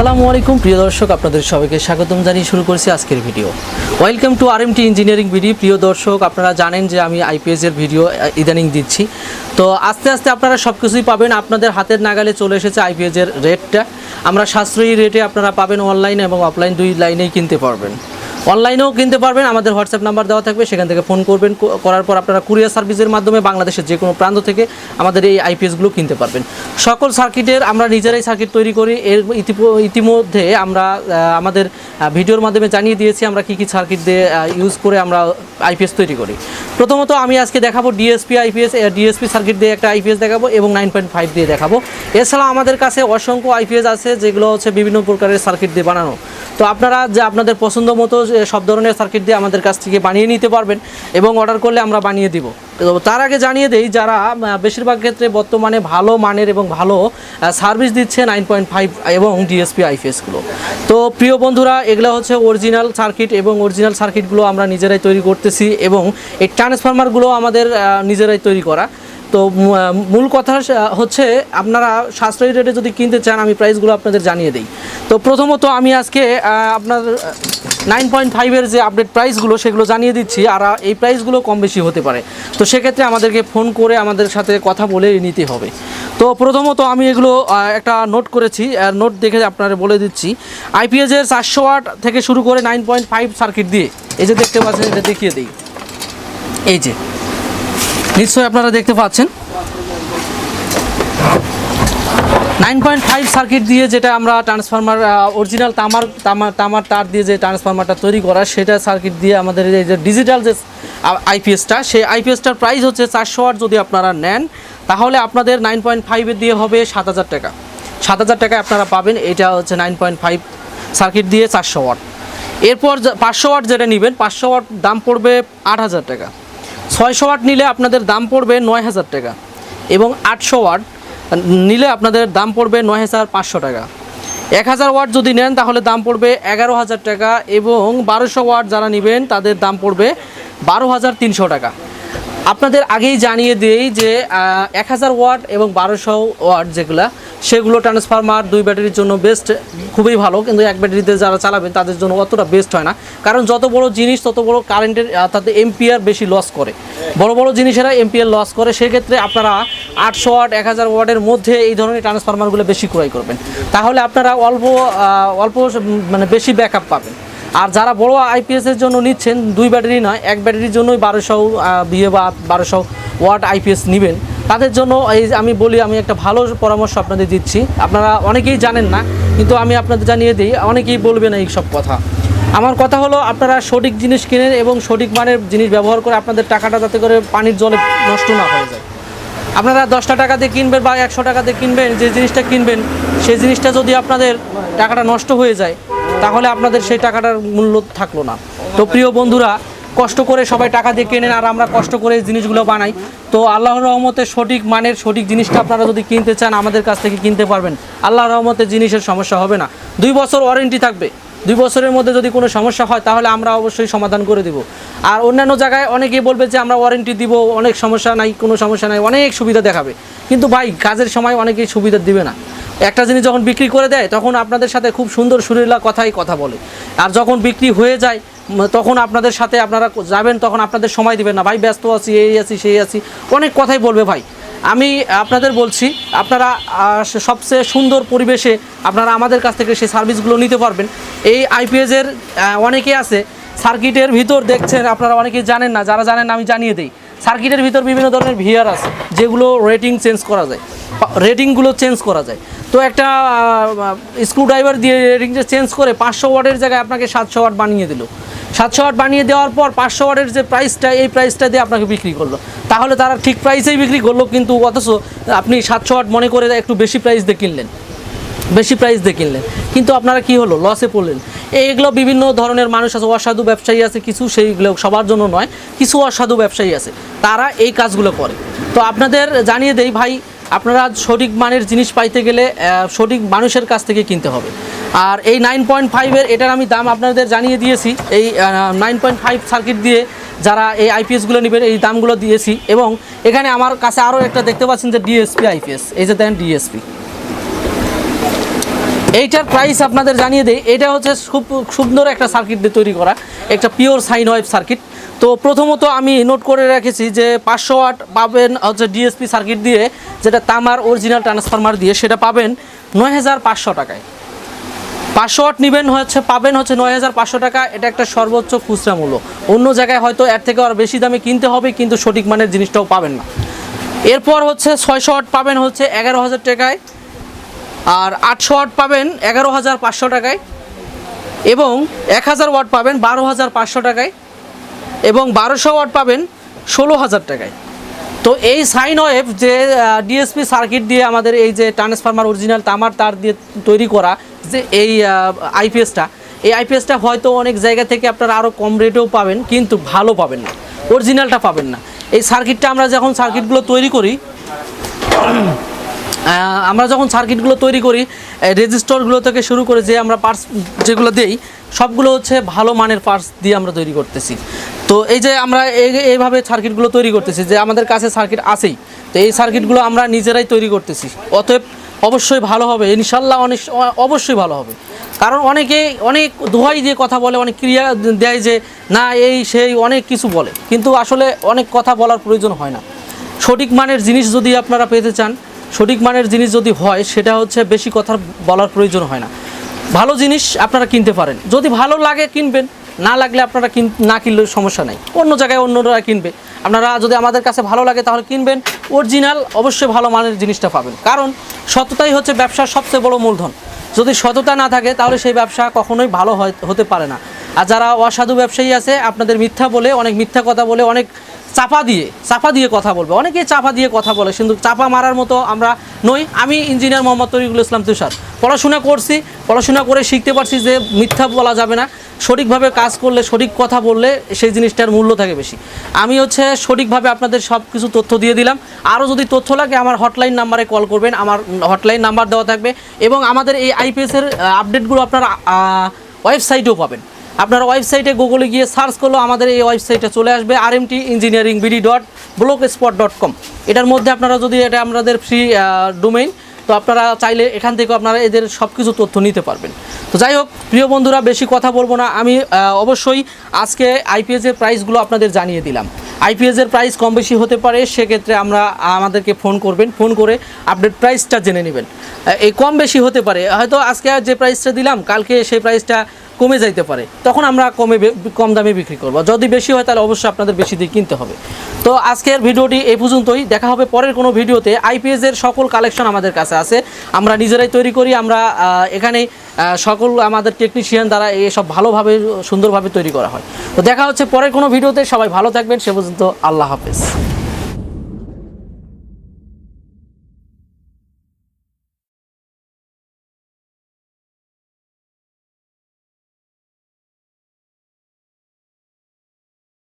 আসসালামু আলাইকুম, প্রিয় দর্শক, আপনাদের সবাইকে স্বাগতম জানিয়ে শুরু করছি আজকের video. Welcome to R T engineering video প্রিয় দর্শক, আপনারা জানেন যে আমি আইপিএসের ভিডিও ইদানিং দিচ্ছি। তো আস্তে আস্তে আপনারা সব কিছুই পাবেন, আপনাদের হাতের নাগালে চলে এসেছে আইপিএসের রেটটা আমরা সাশ্রয়ী রেটে আপনারা পাবেন অনলাইন এবং অফলাইন দুই লাইনেই কিনতে পারবেন। অনলাইনেও কিনতে পারবেন, আমাদের হোয়াটসঅ্যাপ নাম্বার দেওয়া থাকবে, সেখান থেকে ফোন করবেন করার পর আপনারা কুরিয়ার সার্ভিসের মাধ্যমে বাংলাদেশের যে কোনো প্রান্ত থেকে আমাদের এই আইপিএসগুলো কিনতে পারবেন। সকল সার্কিটের আমরা নিজেরাই সার্কিট তৈরি করি, এর ইতিমধ্যে আমরা আমাদের ভিডিওর মাধ্যমে জানিয়ে দিয়েছি আমরা কী কী সার্কিট দিয়ে ইউজ করে আমরা আইপিএস তৈরি করি। প্রথমত আমি আজকে দেখাবো ডিএসপি আইপিএস ডিএসপি সার্কিট দিয়ে একটা আইপিএস দেখাবো এবং নাইন পয়েন্ট ফাইভ দিয়ে দেখাবো। এছাড়া আমাদের কাছে অসংখ্য আইপিএস আছে, যেগুলো হচ্ছে বিভিন্ন প্রকারের সার্কিট দিয়ে বানানো। তো আপনারা যে আপনাদের পছন্দ মতো সব ধরনের সার্কিট দিয়ে আমাদের কাছ থেকে বানিয়ে নিতে পারবেন এবং অর্ডার করলে আমরা বানিয়ে দিব। তো তার আগে জানিয়ে দেই, যারা বেশিরভাগ ক্ষেত্রে বর্তমানে ভালো মানের এবং ভালো সার্ভিস দিচ্ছে নাইন পয়েন্ট ফাইভ এবং ডিএসপি আইপিএসগুলো তো প্রিয় বন্ধুরা, এগুলো হচ্ছে অরিজিনাল সার্কিট এবং অরিজিনাল সার্কিটগুলো আমরা নিজেরাই তৈরি করতেছি এবং এই ট্রান্সফরমারগুলো আমাদের নিজেরাই তৈরি করা। তো মূল কথা হচ্ছে আপনারা সাশ্রয়ী রেটে যদি কিনতে চান, আমি প্রাইসগুলো আপনাদের জানিয়ে দিই। তো প্রথমত আমি আজকে আপনার নাইন পয়েন্ট ফাইভের যে আপডেট প্রাইসগুলো, সেগুলো জানিয়ে দিচ্ছি, আর এই প্রাইসগুলো কম বেশি হতে পারে। তো সেক্ষেত্রে আমাদেরকে ফোন করে আমাদের সাথে কথা বলে নিতে হবে। তো প্রথমত আমি এগুলো একটা নোট করেছি, আর নোট দেখে আপনারা বলে দিচ্ছি। আইপিএসের চারশো ওয়াট থেকে শুরু করে নাইন পয়েন্ট ফাইভ সার্কিট দিয়ে, এই যে দেখতে পাচ্ছেন, এটা দেখিয়ে দিই। এই যে, নিশ্চয়ই আপনারা দেখতে পাচ্ছেন। নাইন পয়েন্ট ফাইভ সার্কিট দিয়ে যেটা আমরা ট্রান্সফরমার অরিজিনাল তামার তামার তামার তার দিয়ে যে ট্রান্সফরমারটা তৈরি করা, সেটা সার্কিট দিয়ে আমাদের এই যে ডিজিটাল যে আইপিএসটা সেই আইপিএসটার প্রাইস হচ্ছে চারশো ওয়াট যদি আপনারা নেন, তাহলে আপনাদের নাইন পয়েন্ট ফাইভের দিয়ে হবে সাত হাজার টাকা। সাত হাজার টাকায় আপনারা পাবেন, এটা হচ্ছে নাইন পয়েন্ট ফাইভ সার্কিট দিয়ে চারশো ওয়াট। এরপর পাঁচশো ওয়াট যেটা নেবেন, পাঁচশো ওয়াট দাম পড়বে আট হাজার টাকা। ছয়শো ওয়াট নিলে আপনাদের দাম পড়বে নয় হাজার টাকা এবং আটশো ওয়াট নিলে আপনাদের দাম পড়বে নয় হাজার পাঁচশো টাকা। এক হাজার ওয়াট যদি নেন, তাহলে দাম পড়বে এগারো হাজার টাকা এবং বারোশো ওয়াট যারা নেবেন, তাদের দাম পড়বে বারো হাজার তিনশো টাকা। আপনাদের আগেই জানিয়ে দিই যে এক হাজার ওয়াট এবং বারোশো ওয়াট যেগুলা সেগুলো ট্রান্সফরমার দুই ব্যাটারির জন্য বেস্ট খুবই ভালো। কিন্তু এক ব্যাটারিতে যারা চালাবেন, তাদের জন্য অতটা বেস্ট হয় না। কারণ যত বড় জিনিস, তত বড় কারেন্টের তাতে এমপিআর বেশি লস করে। বড় বড় জিনিসেরা এমপিআর লস করে। সেক্ষেত্রে আপনারা আটশো ওয়াট এক হাজার ওয়াটের মধ্যে এই ধরনের ট্রান্সফরমারগুলো বেশি ক্রয় করবেন। তাহলে আপনারা অল্প অল্প মানে বেশি ব্যাকআপ পাবেন। আর যারা বড় আইপিএস এর জন্য নিচ্ছেন, দুই ব্যাটারি নয়, এক ব্যাটারির জন্যই বারোশো বিয়ে বা বারোশো ওয়াট আইপিএস নেবেন। তাদের জন্য এই আমি বলি, আমি একটা ভালো পরামর্শ আপনাদের দিচ্ছি। আপনারা অনেকেই জানেন না, কিন্তু আমি আপনাদের জানিয়ে দিই, অনেকেই বলবেন এই সব কথা। আমার কথা হলো, আপনারা সঠিক জিনিস কিনেন এবং সঠিক মানের জিনিস ব্যবহার করে আপনাদের টাকাটা যাতে করে পানির জলে নষ্ট না হয়ে যায়। আপনারা দশটা টাকা দিয়ে কিনবেন বা একশো টাকা দিয়ে কিনবেন, যে জিনিসটা কিনবেন, সেই জিনিসটা যদি আপনাদের টাকাটা নষ্ট হয়ে যায়, তাহলে আপনাদের সেই টাকাটার মূল্য থাকল না। তো প্রিয় বন্ধুরা কষ্ট করে সবাই টাকা দিয়ে কেনেন আর আমরা কষ্ট করে জিনিসগুলো বানাই। তো আল্লাহর রহমতে সঠিক মানের সঠিক জিনিসটা আপনারা যদি কিনতে চান, আমাদের কাছ থেকে কিনতে পারবেন। আল্লাহর রহমতে জিনিসের সমস্যা হবে না। দুই বছর ওয়ারেন্টি থাকবে। দুই বছরের মধ্যে যদি কোনো সমস্যা হয়, তাহলে আমরা অবশ্যই সমাধান করে দিব। আর অন্যান্য জায়গায় অনেকেই বলবে যে, আমরা ওয়ারেন্টি দিব, অনেক সমস্যা নাই, কোনো সমস্যা নাই, অনেক সুবিধা দেখাবে। কিন্তু ভাই, কাজের সময় অনেকেই সুবিধা দিবে না। একটা জিনিস যখন বিক্রি করে দেয়, তখন আপনাদের সাথে খুব সুন্দর সুরেলা কথাই কথা বলে। আর যখন বিক্রি হয়ে যায় তখন আপনাদের সাথে আপনারা যাবেন, তখন আপনাদের সময় দিবেন না। ভাই, ব্যস্ত আছি, এই আছি, সেই আছি। অনেক কথাই বলবে ভাই। আমি আপনাদের বলছি, আপনারা সবচেয়ে সুন্দর পরিবেশে আপনারা আমাদের কাছ থেকে সেই সার্ভিসগুলো নিতে পারবেন। এই আইপিএসের অনেকে আছে, সার্কিটের ভিতর দেখছেন, আপনারা অনেকেই জানেন না, যারা জানেন আমি জানিয়ে দিই। সার্কিটের ভিতর বিভিন্ন ধরনের ভিআর আছে, যেগুলো রেটিং চেঞ্জ করা যায় রেটিংগুলো চেঞ্জ করা যায়। তো একটা স্ক্রুড্রাইভার দিয়ে রেটিং চেঞ্জ করে পাঁচশো ওয়াটের জায়গায় আপনাকে সাতশো ওয়াট বানিয়ে দিল। সাতশো ওয়াট বানিয়ে দেওয়ার পর পাঁচশো ওয়াটের যে প্রাইসটা এই প্রাইসটা দিয়ে আপনাকে বিক্রি করল। তাহলে তারা ঠিক প্রাইসেই বিক্রি করল, কিন্তু অথচ আপনি সাতশো ওয়াট মনে করে একটু বেশি প্রাইস দিয়ে কিনলেন। বেশি প্রাইস দিয়ে কিনলেন। কিন্তু আপনারা কি হলো? লসে পড়লেন। এইগুলো বিভিন্ন ধরনের মানুষ আছে, অসাধু ব্যবসায়ী আছে, কিছু সেইগুলো সবার জন্য নয়, কিছু অসাধু ব্যবসায়ী আছে। তারা এই কাজগুলো করে। তো আপনাদের জানিয়ে দেই ভাই আপনারা সঠিক মানের জিনিস পাইতে গেলে সঠিক মানুষের কাছ থেকে কিনতে হবে। আর এই নাইন পয়েন্ট ফাইভের এটার আমি দাম আপনাদের জানিয়ে দিয়েছি। এই নাইন পয়েন্ট ফাইভ সার্কিট দিয়ে যারা এই আইপিএসগুলো নেবেন, এই দামগুলো দিয়েছি। এবং এখানে আমার কাছে আরও একটা দেখতে পাচ্ছেন যে ডিএসপি আইপিএস এই যে দেন ডিএসপি এইটার প্রাইস আপনাদের জানিয়ে দেই, এটা হচ্ছে খুব সুন্দর একটা সার্কিট দিয়ে তৈরি করা, একটা পিওর সাইন ওয়েভ সার্কিট তো প্রথমত আমি নোট করে রেখেছি যে পাঁচশো ওয়াট পাবেন হচ্ছে ডিএসপি সার্কিট দিয়ে, যেটা তামার অরিজিনাল ট্রান্সফরমার দিয়ে, সেটা পাবেন নয় হাজার পাঁচশো টাকায়। পাঁচশো ওয়াট নেবেন হচ্ছে, পাবেন হচ্ছে নয় হাজার পাঁচশো টাকা, এটা একটা সর্বোচ্চ খুচরা মূল্য। অন্য জায়গায় হয়তো এর থেকে আর বেশি দামে কিনতে হবে, কিন্তু সঠিক মানের জিনিসটাও পাবেন না। এরপর হচ্ছে ছয়শো ওয়াট পাবেন হচ্ছে এগারো হাজার টাকায়। আর আটশো ওয়াট পাবেন এগারো হাজার পাঁচশো টাকায় এবং এক হাজার ওয়াট পাবেন বারো হাজার পাঁচশো টাকায় এবং বারোশো ওয়াট পাবেন ষোলো হাজার টাকায়। তো এই সাইন ওয়েভ যে ডিএসপি সার্কিট দিয়ে আমাদের এই যে ট্রান্সফরমার অরিজিনাল তামার তার দিয়ে তৈরি করা যে এই আইপিএসটা এই আইপিএসটা হয়তো অনেক জায়গা থেকে আপনারা আরও কম রেটেও পাবেন, কিন্তু ভালো পাবেন না। অরিজিনালটা পাবেন না। এই সার্কিটটা আমরা যখন সার্কিটগুলো তৈরি করি আমরা যখন সার্কিটগুলো তৈরি করি রেজিস্টরগুলো থেকে শুরু করে যে আমরা পার্টস যেগুলো দেই, সবগুলো হচ্ছে ভালো মানের পার্টস দিয়ে আমরা তৈরি করতেছি। তো এই যে আমরা এই- এইভাবে সার্কিটগুলো তৈরি করতেছি, যে আমাদের কাছে সার্কিট আছেই, তো এই সার্কিটগুলো আমরা নিজেরাই তৈরি করতেছি। অতএব অবশ্যই ভালো হবে, ইনশাল্লাহ অনেক অবশ্যই ভালো হবে। কারণ অনেকে, অনেক দোহাই দিয়ে কথা বলে, অনেক ক্রিয়া দেয় যে, না, এই, সেই অনেক কিছু বলে। কিন্তু আসলে অনেক কথা বলার প্রয়োজন হয় না। সঠিক মানের জিনিস যদি আপনারা পেতে চান সঠিক মানের জিনিস যদি হয়, সেটা হচ্ছে বেশি কথা বলার প্রয়োজন হয় না। ভালো জিনিস আপনারা কিনতে পারেন। যদি ভালো লাগে, কিনবেন। না লাগলে আপনারা কিন, না কিনলেও সমস্যা নাই। অন্য জায়গায় অন্যরা কিনবে। আপনারা যদি আমাদের কাছে ভালো লাগে, তাহলে কিনবেন। অরিজিনাল, অবশ্যই ভালো মানের জিনিসটা পাবেন। কারণ সততাই হচ্ছে ব্যবসার সবচেয়ে বড় মূলধন। যদি সততা না থাকে, তাহলে সেই ব্যবসা কখনোই ভালো হতে পারে না। আর যারা অসাধু ব্যবসায়ী আছে, আপনাদের মিথ্যা বলে, অনেক মিথ্যা কথা বলে, অনেক চাপা দিয়ে চাপা দিয়ে কথা বলবে। অনেকেই চাপা দিয়ে কথা বলে, কিন্তু চাপা মারার মতো আমরা নই। আমি ইঞ্জিনিয়ার মোহাম্মদ তরিকুল ইসলাম তুষার। পড়াশোনা করছি, পড়াশোনা করে শিখতে পারছি যে মিথ্যা বলা যাবে না। সঠিকভাবে কাজ করলে, সঠিক কথা বললে সেই জিনিসটার মূল্য থাকে বেশি। আমি হচ্ছে সঠিকভাবে আপনাদের সব কিছু তথ্য দিয়ে দিলাম। আরও যদি তথ্য লাগে, আমার হটলাইন নাম্বারে কল করবেন। আমার হটলাইন নাম্বার দেওয়া থাকবে। এবং আমাদের এই আইপিএসের আপডেটগুলো আপনারা ওয়েবসাইটেও পাবেন। আপনার ওয়েবসাইটে গুগলে গিয়ে সার্চ করল আমাদের এই ওয়েবসাইটে চলে আসবে R M T engineering BD dot blogspot dot com এটার মধ্যে আপনারা যদি এটা আমাদের ফ্রি ডোমেইন তো আপনারা চাইলে এখান থেকে আপনারা এদের সব কিছু তথ্য নিতে পারবেন। তো যাই হোক, প্রিয় বন্ধুরা, বেশি কথা বলব না। আমি অবশ্যই আজকে আইপিএসের প্রাইসগুলো আপনাদের জানিয়ে দিলাম। আইপিএসের প্রাইস কম বেশি হতে পারে, সেক্ষেত্রে আমরা, আমাদেরকে ফোন করবেন। ফোন করে আপডেট প্রাইসটা জেনে নেবেন। এই কম বেশি হতে পারে। হয়তো আজকে যে প্রাইসটা দিলাম, কালকে সেই প্রাইসটা কমে যাইতে পারে, তখন আমরা কমে কম দামে বিক্রি করব। যদি বেশি হয়, তাহলে অবশ্যই আপনাদের বেশি দিয়ে কিনতে হবে। তো আজকের ভিডিওটি এই পর্যন্তই। দেখা হবে পরের কোনো ভিডিওতে। আইপিএস এর সকল কালেকশন আমাদের কাছে আছে। আমরা নিজেরাই তৈরি করি, আমরা এখানে সকল আমাদের টেকনিশিয়ান দ্বারা এসব ভালোভাবে, সুন্দরভাবে তৈরি করা হয়। তো দেখা হচ্ছে পরের কোনো ভিডিওতে। সবাই ভালো থাকবেন। সে পর্যন্ত আল্লাহ হাফেজ।